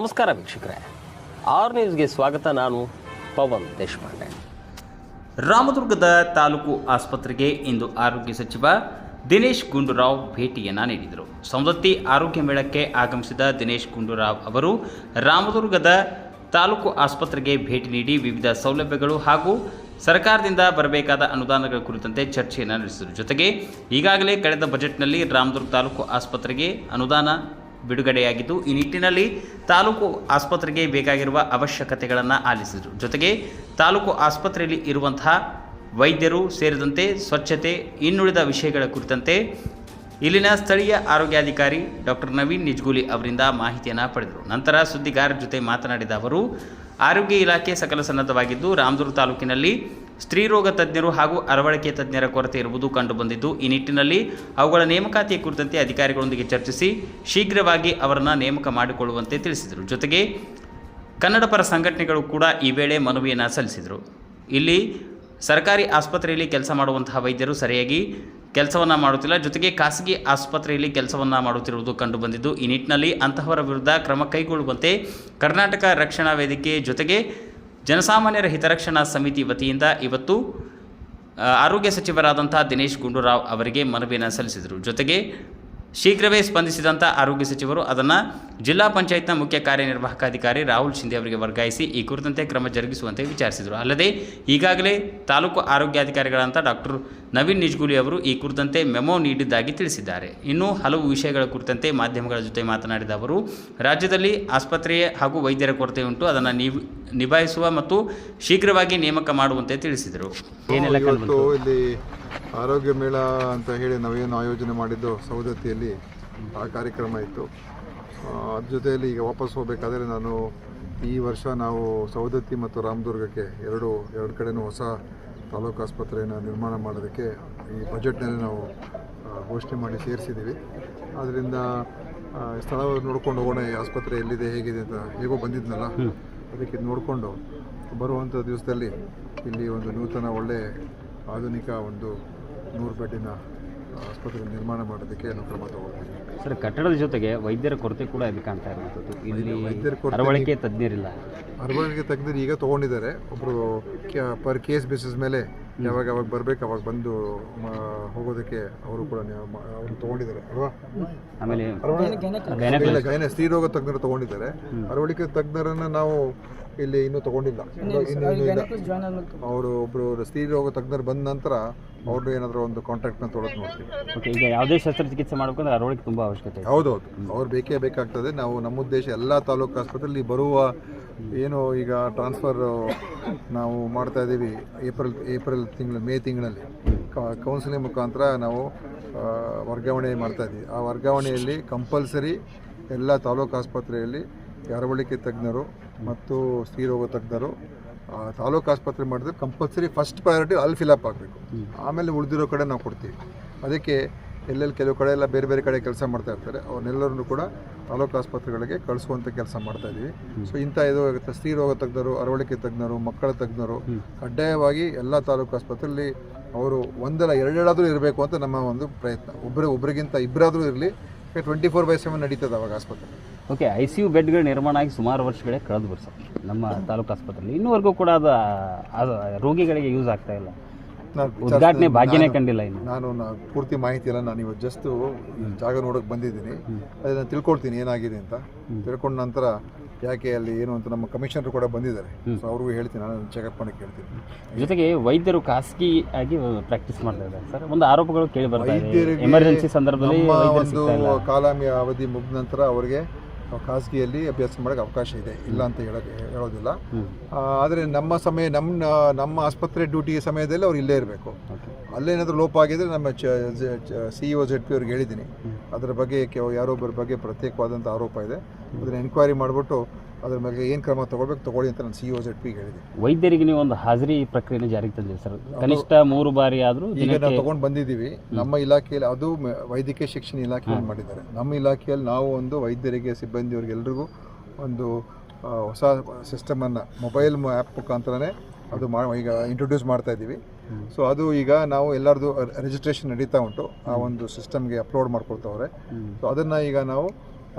ನಮಸ್ಕಾರ ವೀಕ್ಷಕರೇ. ಆರ್ ನ್ಯೂಸ್ಗೆ ಸ್ವಾಗತ ನಾನು ಪವನ್ ದೇಶಪಾಂಡೆ. ರಾಮದುರ್ಗದ ತಾಲೂಕು ಆಸ್ಪತ್ರೆಗೆ ಇಂದು ಆರೋಗ್ಯ ಸಚಿವ ದಿನೇಶ್ ಗುಂಡೂರಾವ್ ಭೇಟಿಯನ್ನ ನೀಡಿದರು. ಸವದತ್ತಿ ಆರೋಗ್ಯ ಮೇಳಕ್ಕೆ ಆಗಮಿಸಿದ ದಿನೇಶ್ ಗುಂಡೂರಾವ್ ಅವರು ರಾಮದುರ್ಗದ ತಾಲೂಕು ಆಸ್ಪತ್ರೆಗೆ ಭೇಟಿ ನೀಡಿ ವಿವಿಧ ಸೌಲಭ್ಯಗಳು ಹಾಗೂ ಸರ್ಕಾರದಿಂದ ಬರಬೇಕಾದ ಅನುದಾನಗಳ ಕುರಿತಂತೆ ಚರ್ಚೆಯನ್ನು ನಡೆಸಿದರು. ಜೊತೆಗೆ ಈಗಾಗಲೇ ಕಳೆದ ಬಜೆಟ್ನಲ್ಲಿ ರಾಮದುರ್ಗ ತಾಲೂಕು ಆಸ್ಪತ್ರೆಗೆ ಅನುದಾನ ಬಿಡುಗಡೆಯಾಗಿದ್ದು, ಈ ನಿಟ್ಟಿನಲ್ಲಿ ತಾಲೂಕು ಆಸ್ಪತ್ರೆಗೆ ಬೇಕಾಗಿರುವ ಅವಶ್ಯಕತೆಗಳನ್ನು ಆಲಿಸಿದರು. ಜೊತೆಗೆ, ತಾಲೂಕು ಆಸ್ಪತ್ರೆಯಲ್ಲಿ ಇರುವಂತಹ ವೈದ್ಯರು ಸೇರಿದಂತೆ ಸ್ವಚ್ಛತೆ, ಇನ್ನುಳಿದ ವಿಷಯಗಳ ಕುರಿತಂತೆ ಇಲ್ಲಿನ ಸ್ಥಳೀಯ ಆರೋಗ್ಯಾಧಿಕಾರಿ ಡಾಕ್ಟರ್ ನವೀನ್ ನಿಜ್ಗೂಲಿ ಅವರಿಂದ ಮಾಹಿತಿಯನ್ನು ಪಡೆದರು. ನಂತರ ಸುದ್ದಿಗಾರರ ಜೊತೆ ಮಾತನಾಡಿದ ಅವರು, ಆರೋಗ್ಯ ಇಲಾಖೆ ಸಕಲ ಸನ್ನದ್ಧವಾಗಿದ್ದು, ರಾಮದುರ್ಗ ತಾಲೂಕಿನಲ್ಲಿ ಸ್ತ್ರೀರೋಗ ತಜ್ಞರು ಹಾಗೂ ಅರವಳಿಕೆ ತಜ್ಞರ ಕೊರತೆ ಇರುವುದು ಕಂಡುಬಂದಿದ್ದು, ಈ ನಿಟ್ಟಿನಲ್ಲಿ ಅವುಗಳ ನೇಮಕಾತಿಯ ಕುರಿತಂತೆ ಅಧಿಕಾರಿಗಳೊಂದಿಗೆ ಚರ್ಚಿಸಿ ಶೀಘ್ರವಾಗಿ ಅವರನ್ನು ನೇಮಕ ಮಾಡಿಕೊಳ್ಳುವಂತೆ ತಿಳಿಸಿದರು. ಜೊತೆಗೆ ಕನ್ನಡ ಪರ ಸಂಘಟನೆಗಳು ಕೂಡ ಈ ವೇಳೆ ಮನವಿಯನ್ನು ಸಲ್ಲಿಸಿದರು. ಇಲ್ಲಿ ಸರ್ಕಾರಿ ಆಸ್ಪತ್ರೆಯಲ್ಲಿ ಕೆಲಸ ಮಾಡುವಂತಹ ವೈದ್ಯರು ಸರಿಯಾಗಿ ಕೆಲಸವನ್ನು ಮಾಡುತ್ತಿಲ್ಲ. ಜೊತೆಗೆ ಖಾಸಗಿ ಆಸ್ಪತ್ರೆಯಲ್ಲಿ ಕೆಲಸವನ್ನು ಮಾಡುತ್ತಿರುವುದು ಕಂಡುಬಂದಿದ್ದು, ಈ ನಿಟ್ಟಿನಲ್ಲಿ ಅಂತಹವರ ವಿರುದ್ಧ ಕ್ರಮ ಕೈಗೊಳ್ಳುವಂತೆ ಕರ್ನಾಟಕ ರಕ್ಷಣಾ ವೇದಿಕೆ ಜೊತೆಗೆ ಜನಸಾಮಾನ್ಯರ ಹಿತರಕ್ಷಣಾ ಸಮಿತಿ ವತಿಯಿಂದ ಇವತ್ತು ಆರೋಗ್ಯ ಸಚಿವರಾದಂಥ ದಿನೇಶ್ ಗುಂಡೂರಾವ್ ಅವರಿಗೆ ಮನವಿಯನ್ನು ಸಲ್ಲಿಸಿದರು. ಜೊತೆಗೆ ಶೀಘ್ರವೇ ಸ್ಪಂದಿಸಿದಂಥ ಆರೋಗ್ಯ ಸಚಿವರು ಅದನ್ನು ಜಿಲ್ಲಾ ಪಂಚಾಯತ್ನ ಮುಖ್ಯ ಕಾರ್ಯನಿರ್ವಾಹಕ ರಾಹುಲ್ ಶಿಂದೆ ಅವರಿಗೆ ವರ್ಗಾಯಿಸಿ ಈ ಕುರಿತಂತೆ ಕ್ರಮ ಜರುಗಿಸುವಂತೆ ವಿಚಾರಿಸಿದರು. ಅಲ್ಲದೆ ಈಗಾಗಲೇ ತಾಲೂಕು ಆರೋಗ್ಯಾಧಿಕಾರಿಗಳಂಥ ಡಾಕ್ಟರ್ ನವೀನ್ ನಿಜ್ಗುಲಿ ಅವರು ಈ ಕುರಿತಂತೆ ಮೆಮೊ ನೀಡಿದ್ದಾಗಿ ತಿಳಿಸಿದ್ದಾರೆ. ಇನ್ನು ಹಲವು ವಿಷಯಗಳ ಕುರಿತಂತೆ ಮಾಧ್ಯಮಗಳ ಜೊತೆ ಮಾತನಾಡಿದ ಅವರು ರಾಜ್ಯದಲ್ಲಿ ಆಸ್ಪತ್ರೆ ಹಾಗೂ ವೈದ್ಯರ ಕೊರತೆ ಉಂಟು ಅದನ್ನು ನಿವ್ ನಿಭಾಯಿಸುವ ಮತ್ತು ಶೀಘ್ರವಾಗಿ ನೇಮಕ ಮಾಡುವಂತೆ ತಿಳಿಸಿದರು. ಆರೋಗ್ಯ ಮೇಳ ಅಂತ ಹೇಳಿ ನಾವೇನು ಆಯೋಜನೆ ಮಾಡಿದ್ದು ಸವದತ್ತಿಯಲ್ಲಿ ಆ ಕಾರ್ಯಕ್ರಮ ಇತ್ತು. ಅದ್ರ ಜೊತೆಯಲ್ಲಿ ಈಗ ವಾಪಸ್ ಹೋಗಬೇಕಾದ್ರೆ ನಾನು ಈ ವರ್ಷ ನಾವು ಸವದತ್ತಿ ಮತ್ತು ರಾಮದುರ್ಗಕ್ಕೆ ಎರಡು ಎರಡು ಕಡೆಯೂ ಹೊಸ ತಾಲೂಕು ಆಸ್ಪತ್ರೆಯನ್ನು ನಿರ್ಮಾಣ ಮಾಡೋದಕ್ಕೆ ಈ ಬಜೆಟ್ನಲ್ಲಿ ನಾವು ಘೋಷಣೆ ಮಾಡಿ ಸೇರಿಸಿದ್ದೀವಿ. ಆದ್ದರಿಂದ ಸ್ಥಳ ನೋಡ್ಕೊಂಡು ಹೋಗೋಣ ಈ ಆಸ್ಪತ್ರೆ ಎಲ್ಲಿದೆ ಹೇಗಿದೆ ಅಂತ ಹೇಗೋ ಬಂದಿದ್ನಲ್ಲ ಅದಕ್ಕೆ ನೋಡಿಕೊಂಡು ಬರುವಂಥ ದಿವಸದಲ್ಲಿ ಇಲ್ಲಿ ಒಂದು ನೂತನ ಒಳ್ಳೆ ಆಧುನಿಕ ಒಂದು ನೂರು ಬೆಡ್ಡಿನ ಆಸ್ಪತ್ರೆ ನಿರ್ಮಾಣ ಮಾಡೋದಕ್ಕೆ ನಾವು ಕ್ರಮ ತಗೊಳ್ತೀವಿ ಸರ್ ಕಟ್ಟಡದ ಜೊತೆಗೆ ವೈದ್ಯರ ಕೊರತೆ ಕೂಡ ಇಲ್ಲಿ ಕಾಣ್ತಾ ಇರುವಂಥದ್ದು ಇಲ್ಲಿ ವೈದ್ಯರ ಕೊರತೆ ಅರವಳಿಕೆ ತಜ್ಞರಿಲ್ಲ. ಅರವಳಿಕೆ ತಜ್ಞರು ಈಗ ತೊಗೊಂಡಿದ್ದಾರೆ. ಒಬ್ಬರು ಪರ್ ಕೇಸ್ ಬೇಸಿಸ್ ಮೇಲೆ ಯಾವಾಗ ಯಾವಾಗ ಬರ್ಬೇಕು ಅವಾಗ ಬಂದು ಮ- ಹೋಗೋದಕ್ಕೆ ಅವರು ಕೂಡ ನ್ಯಾ- ಮ- ಅವರು ತೊಗೊಂಡಿದ್ದಾರೆ ಅಲ್ವಾ? ಆಮೇಲೆ ಇಲ್ಲ ಗೈನ ಸ್ತ್ರೀರೋಗ ತಜ್ಞರು ತಗೊಂಡಿದ್ದಾರೆ. ಅರವಳಿಕೆ ತಜ್ಞರನ್ನ ನಾವು ಇಲ್ಲಿ ಇನ್ನೂ ತಗೊಂಡಿಲ್ಲ. ಇನ್ನು ಇನ್ನೂ ಇಲ್ಲ. ಅವರು ಒಬ್ಬರು ಸ್ತ್ರೀರೋಗ ತಜ್ಞರು ಬಂದ ನಂತರ ಅವ್ರದ್ದು ಏನಾದರೂ ಒಂದು ಕಾಂಟ್ರಾಕ್ಟ್ನ ತೊಗೊಳಕ್ ನೋಡ್ತೀವಿ. ಓಕೆ ಈಗ ಯಾವುದೇ ಶಸ್ತ್ರಚಿಕಿತ್ಸೆ ಮಾಡಬೇಕಂದ್ರೆ ಅರವಳಿಕೆ ತುಂಬ ಅವಶ್ಯಕತೆ ಇದೆ. ಹೌದೌದು. ಅವ್ರು ಬೇಕೇ ಬೇಕಾಗ್ತದೆ. ನಾವು ನಮ್ಮ ಉದ್ದೇಶ ಎಲ್ಲ ತಾಲೂಕು ಆಸ್ಪತ್ರೆಯಲ್ಲಿ ಬರುವ ಏನು ಈಗ ಟ್ರಾನ್ಸ್ಫರ್ ನಾವು ಮಾಡ್ತಾ ಇದ್ದೀವಿ ಏಪ್ರಿಲ್ ಏಪ್ರಿಲ್ ತಿಂಗಳು ಮೇ ತಿಂಗಳಲ್ಲಿ. ಕೌನ್ಸಿಲಿಂಗ್ ಮುಖಾಂತರ ನಾವು ಆ, ವರ್ಗಾವಣೆ ಮಾಡ್ತಾ ಇದ್ದೀವಿ. ಆ ವರ್ಗಾವಣೆಯಲ್ಲಿ ಕಂಪಲ್ಸರಿ ಎಲ್ಲ ತಾಲೂಕು ಆಸ್ಪತ್ರೆಯಲ್ಲಿ ಅರವಳಿಕೆ ತಜ್ಞರು ಮತ್ತು ಸ್ತ್ರೀರೋಗ ತಜ್ಞರು ತಾಲೂಕು ಆಸ್ಪತ್ರೆ ಮಾಡಿದ್ರೆ ಕಂಪಲ್ಸರಿ ಫಸ್ಟ್ ಪ್ರಯಾರಿಟಿ ಅಲ್ಲಿ ಫಿಲಪ್ ಆಗಬೇಕು. ಆಮೇಲೆ ಉಳಿದಿರೋ ಕಡೆ ನಾವು ಕೊಡ್ತೀವಿ. ಅದಕ್ಕೆ ಎಲ್ಲೆಲ್ಲಿ ಕೆಲವು ಕಡೆ ಎಲ್ಲ ಬೇರೆ ಬೇರೆ ಕಡೆ ಕೆಲಸ ಮಾಡ್ತಾ ಇರ್ತಾರೆ ಅವ್ರನ್ನೆಲ್ಲರನ್ನು ಕೂಡ ತಾಲೂಕು ಆಸ್ಪತ್ರೆಗಳಿಗೆ ಕಳಿಸುವಂಥ ಕೆಲಸ ಮಾಡ್ತಾ ಇದ್ದೀವಿ ಸೊ ಇಂಥ ಇದು ಸ್ತ್ರೀ ರೋಗ ತಜ್ಞರು ಅರವಳಿಕೆ ತಜ್ಞರು ಮಕ್ಕಳ ತಜ್ಞರು ಕಡ್ಡಾಯವಾಗಿ ಎಲ್ಲ ತಾಲೂಕು ಆಸ್ಪತ್ರೆಯಲ್ಲಿ ಅವರು ಒಂದಲ್ಲ ಎರಡೆರಡಾದರೂ ಇರಬೇಕು ಅಂತ ನಮ್ಮ ಒಂದು ಪ್ರಯತ್ನ. ಒಬ್ಬರು ಒಬ್ಬರಿಗಿಂತ ಇಬ್ಬರಾದರೂ ಇರಲಿ ಟ್ವೆಂಟಿ ಫೋರ್ ಬೈ ಸೆವೆನ್ ನಡೀತದೆ ಅವಾಗ ಆಸ್ಪತ್ರೆ. ಓಕೆ ಐ ಸಿ ಯು ಬೆಡ್ಗಳು ನಿರ್ಮಾಣ ಆಗಿ ಸುಮಾರು ವರ್ಷಗಳೇ ಕಳೆದು ವರ್ಷ ನಮ್ಮ ತಾಲೂಕು ಆಸ್ಪತ್ರೆಯಲ್ಲಿ. ಇನ್ನೂವರೆಗೂ ಕೂಡ ಅದು ರೋಗಿಗಳಿಗೆ ಯೂಸ್ ಆಗ್ತಾ ಇಲ್ಲ. ಉದ್ಘಾಟನೆ ಭಾಗ್ಯನೇ ಕಂಡಿಲ್ಲ ಇನ್ನು. ನಾನು ಪೂರ್ತಿ ಮಾಹಿತಿ ಇಲ್ಲ ನಾನು ಇವತ್ತು ಜಸ್ಟ್ ಜಾಗ ನೋಡೋಕೆ ಬಂದಿದ್ದೀನಿ. ಅದನ್ನು ತಿಳ್ಕೊಳ್ತೀನಿ ಏನಾಗಿದೆ ಅಂತ. ತಿಳ್ಕೊಂಡ ನಂತರ ಯಾಕೆ ಅಲ್ಲಿ ಏನು ಅಂತ ನಮ್ಮ ಕಮಿಷನರ್ ಕೂಡ ಬಂದಿದ್ದಾರೆ. ಸೊ ಅವ್ರಿಗೂ ಹೇಳ್ತೀನಿ ನಾನು ಚೆಕಪ್ ಮಾಡಕ್ಕೆ ಹೇಳ್ತೀನಿ. ಜೊತೆಗೆ ವೈದ್ಯರು ಖಾಸಗಿ ಆಗಿ ಪ್ರಾಕ್ಟೀಸ್ ಮಾಡ್ತಾ ಇದ್ದಾರೆ. ಸರ್ ಒಂದು ಆರೋಪಗಳು ಕೇಳಿ ವೈದ್ಯರಿಗೆ ಎಮರ್ಜೆನ್ಸಿ ಸಂದರ್ಭದಲ್ಲಿ ಒಂದು ಕಾಲಾಮಿಯ ಅವಧಿ ಮುಗಿದ ನಂತರ ಅವರಿಗೆ ಖಾಸಗಿಯಲ್ಲಿ ಅಭ್ಯಾಸ ಮಾಡೋಕ್ಕೆ ಅವಕಾಶ ಇದೆ ಇಲ್ಲ ಅಂತ ಹೇಳೋಕ್ಕೆ ಹೇಳೋದಿಲ್ಲ. ಆದರೆ ನಮ್ಮ ಸಮಯ ನಮ್ಮ ನಮ್ಮ ಆಸ್ಪತ್ರೆ ಡ್ಯೂಟಿ ಸಮಯದಲ್ಲಿ ಅವ್ರು ಇಲ್ಲೇ ಇರಬೇಕು. ಅಲ್ಲೇನಾದರೂ ಲೋಪ ಆಗಿದ್ರೆ ನಮ್ಮ ಚ C E O Z P ಅವ್ರಿಗೆ ಹೇಳಿದ್ದೀನಿ. ಅದರ ಬಗ್ಗೆ ಯಾರೊಬ್ಬರ ಬಗ್ಗೆ ಪ್ರತ್ಯೇಕವಾದಂಥ ಆರೋಪ ಇದೆ. ಅದನ್ನು ಎನ್ಕ್ವೈರಿ ಮಾಡಿಬಿಟ್ಟು ಅದ್ರ ಬಗ್ಗೆ ಏನು ಕ್ರಮ ತಗೊಳ್ಬೇಕು ತಗೊಳ್ಳಿ ಅಂತ ನಾನು ಸಿ ಓ ಒ ಜೆಡ್ ಪಿಗೆ ಹೇಳಿದೆ ವೈದ್ಯರಿಗೆ ನೀವು ಒಂದು ಹಾಜರಿ ಪ್ರಕ್ರಿಯೆ ಜಾರಿಗೆ ತಂದಿದೆ ಸರ್. ಕನಿಷ್ಠ ಮೂರು ಬಾರಿ ಆದರೂ ಈಗ ನಾವು ತಗೊಂಡು ಬಂದಿದ್ದೀವಿ. ನಮ್ಮ ಇಲಾಖೆಯಲ್ಲಿ ಅದು ವೈದ್ಯಕೀಯ ಶಿಕ್ಷಣ ಇಲಾಖೆಯಲ್ಲಿ ಮಾಡಿದ್ದಾರೆ. ನಮ್ಮ ಇಲಾಖೆಯಲ್ಲಿ ನಾವು ಒಂದು ವೈದ್ಯರಿಗೆ ಸಿಬ್ಬಂದಿಯವ್ರಿಗೆಲ್ರಿಗೂ ಒಂದು ಹೊಸ ಸಿಸ್ಟಮನ್ನು ಮೊಬೈಲ್ ಆ್ಯಪ್ ಮುಖಾಂತರನೇ ಅದು ಮಾ ಈಗ ಇಂಟ್ರೊಡ್ಯೂಸ್ ಮಾಡ್ತಾ ಇದ್ದೀವಿ. ಸೊ ಅದು ಈಗ ನಾವು ಎಲ್ಲರದು ರಿಜಿಸ್ಟ್ರೇಷನ್ ನಡೀತಾ ಉಂಟು. ಆ ಒಂದು ಸಿಸ್ಟಮ್ಗೆ ಅಪ್ಲೋಡ್ ಮಾಡ್ಕೊಳ್ತಾವ್ರೆ. ಸೊ ಅದನ್ನು ಈಗ ನಾವು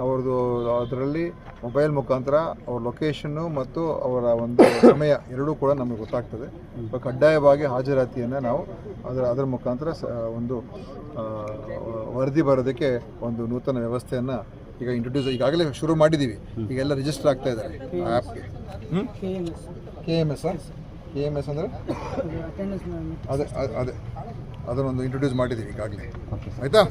ಅವ್ರದ್ದು ಅದರಲ್ಲಿ ಮೊಬೈಲ್ ಮುಖಾಂತರ ಅವ್ರ ಲೊಕೇಶನ್ನು ಮತ್ತು ಅವರ ಒಂದು ಸಮಯ ಎರಡೂ ಕೂಡ ನಮಗೆ ಗೊತ್ತಾಗ್ತದೆ. ಕಡ್ಡಾಯವಾಗಿ ಹಾಜರಾತಿಯನ್ನು ನಾವು ಅದರ ಅದರ ಮುಖಾಂತರ ಸ ಒಂದು ವರದಿ ಬರೋದಕ್ಕೆ ಒಂದು ನೂತನ ವ್ಯವಸ್ಥೆಯನ್ನು ಈಗ ಇಂಟ್ರೊಡ್ಯೂಸ್ ಈಗಾಗಲೇ ಶುರು ಮಾಡಿದ್ದೀವಿ ಈಗೆಲ್ಲ ರಿಜಿಸ್ಟರ್ ಆಗ್ತಾ ಇದ್ದಾರೆ ಆ್ಯಪ್ಗೆ K M S K M S ಅಂದರೆ? ಅದೇ ಅದೇ. ಅದನ್ನೊಂದು ಇಂಟ್ರೊಡ್ಯೂಸ್ ಮಾಡಿದ್ದೀವಿ ಈಗಾಗಲೇ. ಆಯಿತಾ?